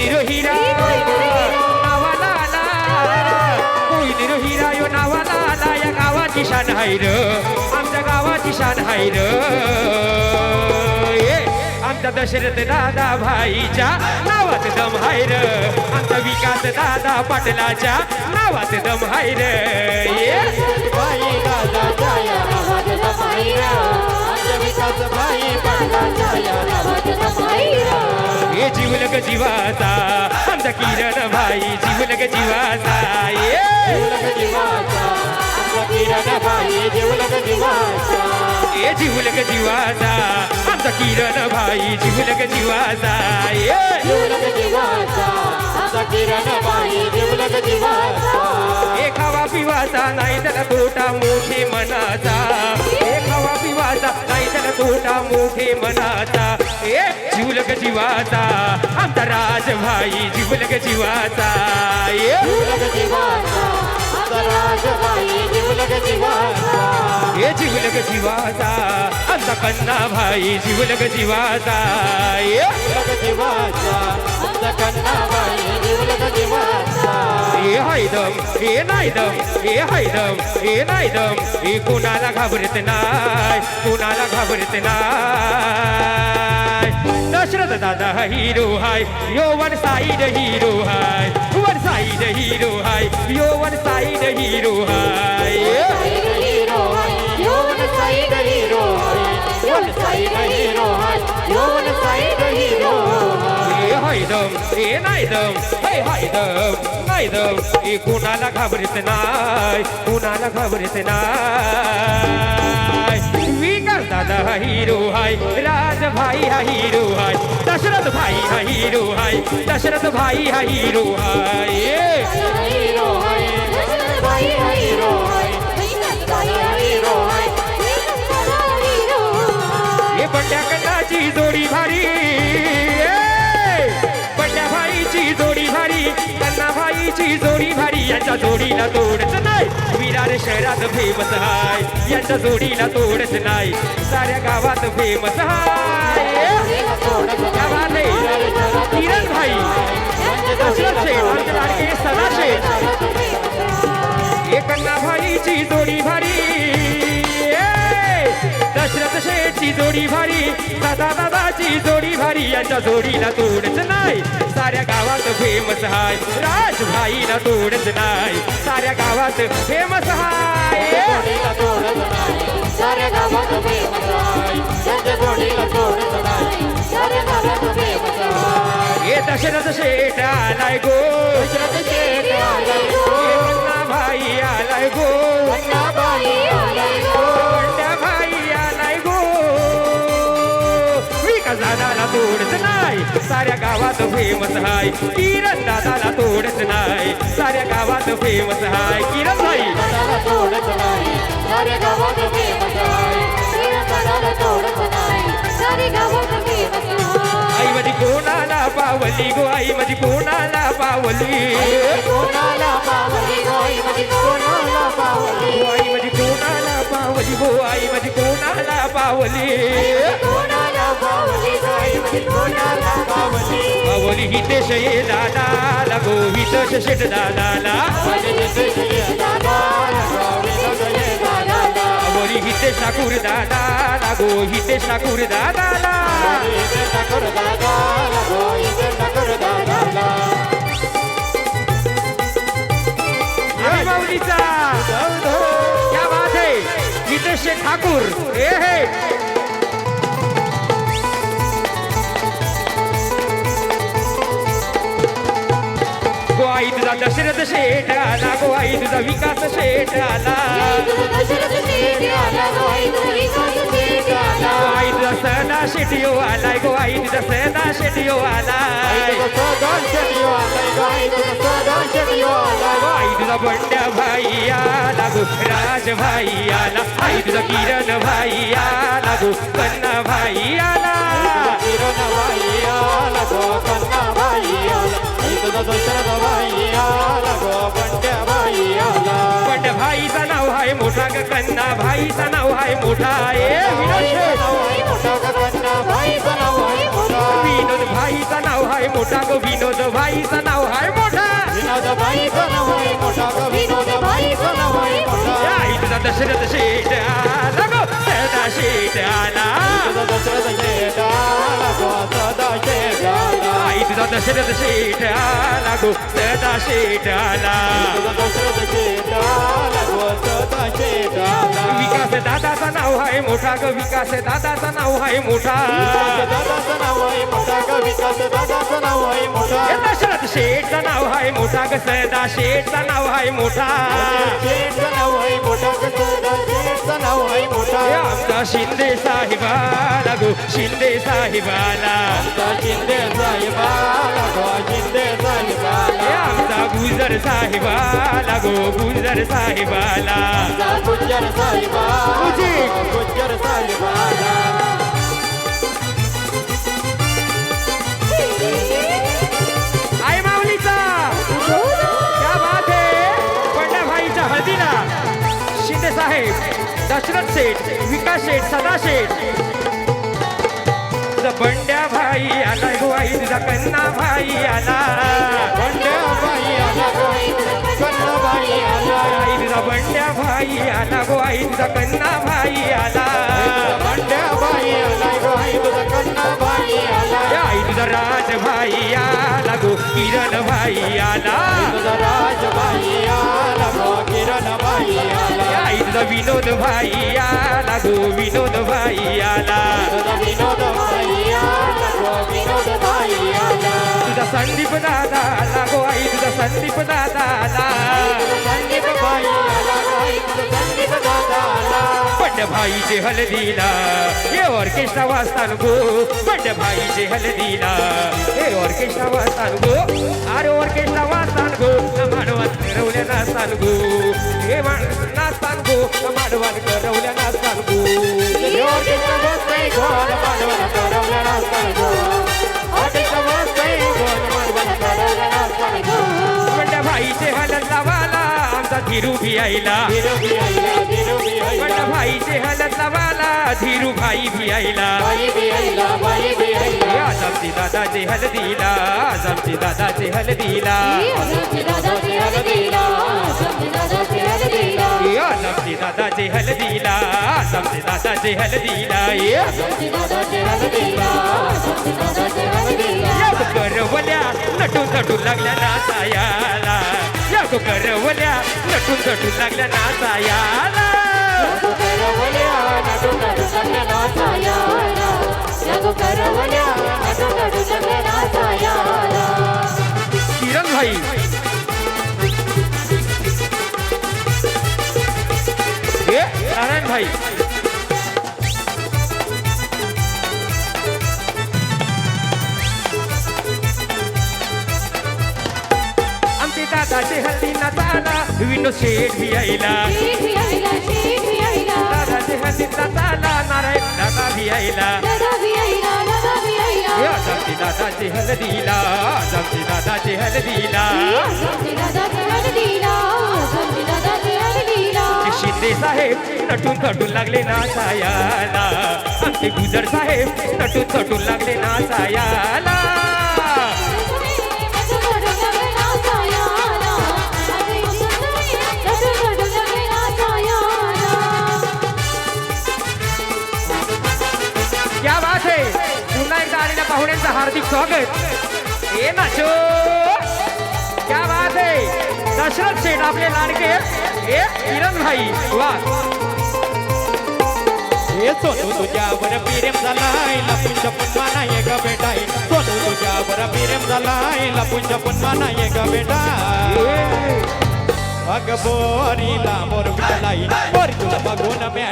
कोयनी हिरा नावाला आला कोयनी हिरा यो नावाला आला या गावाची शान हाय र आमच्या गावाची शान हाय र आमच्या दशरथ दादा भाईच्या नावात दम हाय र आमचा विकास दादा पाटलाच्या नावात दम हाय र भाई दादा विकास भाई पाटलाच्या जीवलग जीवाचा. आमचा किरण भाई जीवलग जीवाचा. ए जीवलग जीवाचा. आमचा किरण भाई जीवलग जीवाचा. ए खावा पिवाचा नाही त्याला तोटा मोठे मनाचा. ए खावा मोठे मनाचा ए जीवलग जीवाचा आमचा राज भाई जीवलग जीवाचा ए. ए जीवलग जीवाचा आमचा कन्ना भाई जीवलग जीवाचा ए. जीवलग जीवाचा आमचा कन्ना भाई जीवलग जीवाचा. हे हायदम हे नायदम ए हायदम हे नायदम ए कोणाला घाबरत नाय कोणाला घाबरत नाय दशरथ दादा हिरो हाय यो वन साईड हिरो हाय वन साईड हिरो हाय. यो वन साईड हिरो हाय साईड हिरो हाय योन साईड हिरो हाय योन साईड हिरो हाय योन साईड हिरो हाय ए हायदम ए नायदम हे हायदम नायदम ए कोणाला घाबरत नाय कोणाला घाबरत नाय विकास दादा हा हिरो हाय राज भाई हा हिरो हाय दशरथ भाई हा हिरो हाय दशरथ भाई हा हिरो हाय ए, हिरो हाय भाई हिरो भाईची भारी यांच्या जोडीला तोडच नाही. विरार शहरात फेमस हाय यांच्या जोडीला तोडच नाही. साऱ्या गावात फेमस हाय. ए, आहे किरण भाई. दशरथ शेठ लाडके सदा शेठ भाईची जोडी भारी. ए! दशरथ शेठची जोडी भारी. दादा दादाची जोडी भारी. यांच्या जोडीला तोडच नाही. साऱ्या गावात फेमस हाय. राजभाईला तोडच नाही. साऱ्या गावात फेमस हाय. साऱ्या गावात फेमस दशरथ शेठ आलाय गो. साऱ्या गावात फेमस हाय. किरण दादाला तोडच नाही. साऱ्या गावात फेमस हाय. किरण भाई. दादाला तोडत नाही. साऱ्या गावात फेमस आहे दादाला तोडत नाही. सारे गावात फेमस आहे आई माझी कोणाला पावली गो? आई माझी कोणाला पावली? कोणाला पावली गोई मध्ये कोणाला पावली? गो आई माझी कोणाला पावली गो? आई माझी कोणाला पावली? गोई पावली हितेश ये दादाला. गो हितेश शेठ दादाला माझे देशे पावली हितेश ठाकूर दादाला. गो हितेश ठाकूर दादाला गोविंद ठाकूर. दादाला ठाकूर तुझा दशरथ शेठ आला गो आई तुझा विकास शेठ आला आई तुझा सदा शेटियो आलाय गो आई तुझा सदा शेटियो आलाय आई तुझा बंड्या भाई आला गो राज भाई आला आई तुझा किरण भाई आला गो कन्ना भाई आला किरण भाई आला गो कन्ना भाई आला तुझा दशरथ भाई आला गो बंड्या भाई आला पण भाईचं नाव आहे मोठा ग कन्ना भाईचं नाव आहे मोठा ए विनोद शेठ. भाई मोठा का कन्ना भाई नाव आहे मोठा विनोद विनोद भाईचं नाव आहे मोठा ग विनोद भाईचं नाव आहे मोठा विनोद बाईचं नाव आहे मोठा ग विनोद बाईचं नाव आहे मोठा या इथला दशरथ शेठ दशरथ शेठ आला गो सदा शेठ आला तुझं दशरथ शेठाला गो सदा शेठाला. विकास दादाचं नाव आहे मोठा ग विकास दादाचं नाव आहे मोठा. दादाचं नाव आहे मोठा ग विकास दादाचं नाव आहे मोठा दशरथ शेठचं नाव आहे मोठा ग सदा शेठचं नाव आहे मोठा. शेठचं नाव आहे मोठा ग शिंदे साहेबाला गो शिंदे साहेबाला. शिंदे साहेबाला गो शिंदे साहेबाला. आमचा गुजर साहेबाला गो गुजर साहेबाला. आमचा गुज्जर साहेबाला गुज्जर साहेबाला. साहेब. दशरथ शेठ विकास शेठ सदा शेठ बंड्या भाई आला गो आई तुझा कन्ना भाई आला. बंड्या बाई आला कन्ना बाई आला. आई तुझा बंड्या भाई आला गो आई तुझा कन्ना भाई आला. बंड्या बाई आला गो आई तुझा कन्ना बाई आला. आई तुझा राज भाई आला गो किरण भाई आला. तुझा राजबाई आला. विनोद भाई आला गो विनोद भाई आला विनोद तुझा संदीप दादा आला गो आई तुझा संदीप दादा आला संदीप आला बंड भाईचे हलदीला हे ऑर्केस्ट्रा वाजतान गो बंड भाईचे हलदीला हे ऑर्केस्ट्रा वाजतान गो अरे ऑर्केस्ट्रा वाजतान गो. करवल्या नाचतान गो हे माणूस सांगू. माडवान मानवान करवल्या नाचतान सांगू देवाच्या बसतय गोल धीरू भी आईला हलद लावाला धीरू भाई भी आईला बाई बी आईला बाई बी आईला आज आमची दादाचे हलदीला आज आमची दादाचे हलदीला आमची दादाची हळदीला आमची दादाची हळदीला आज दादाचे हलदीला करवल्या नटून नटून लागल्या नाचायाला. या करवल्या नटून नटून लागल्या नाचायाला. विंडो शेड भी आईला हल्दी नाचाला नारायण दादा भी आईला दादा दादा दादाचे हलदीला दादाचे हलदीला शिंदे साहेब नटून थटून लागले नाचायाला आमचे गुजर साहेब नटून थटून लागले नाचायाला क्या स्वागत ए नाचो क्या बात आहे दशरथ शेठ आपले लाडके ए किरण भाई वा। हे सोनू तुझ्यावर प्रेम झालाय लपून छपून माना ये ग बेटा सोनू तुझ्यावर प्रेम झालाय लपून छपून माना ये ग बेटा अग बोरीला मोर पिकलाई बोरी तुला बघून मी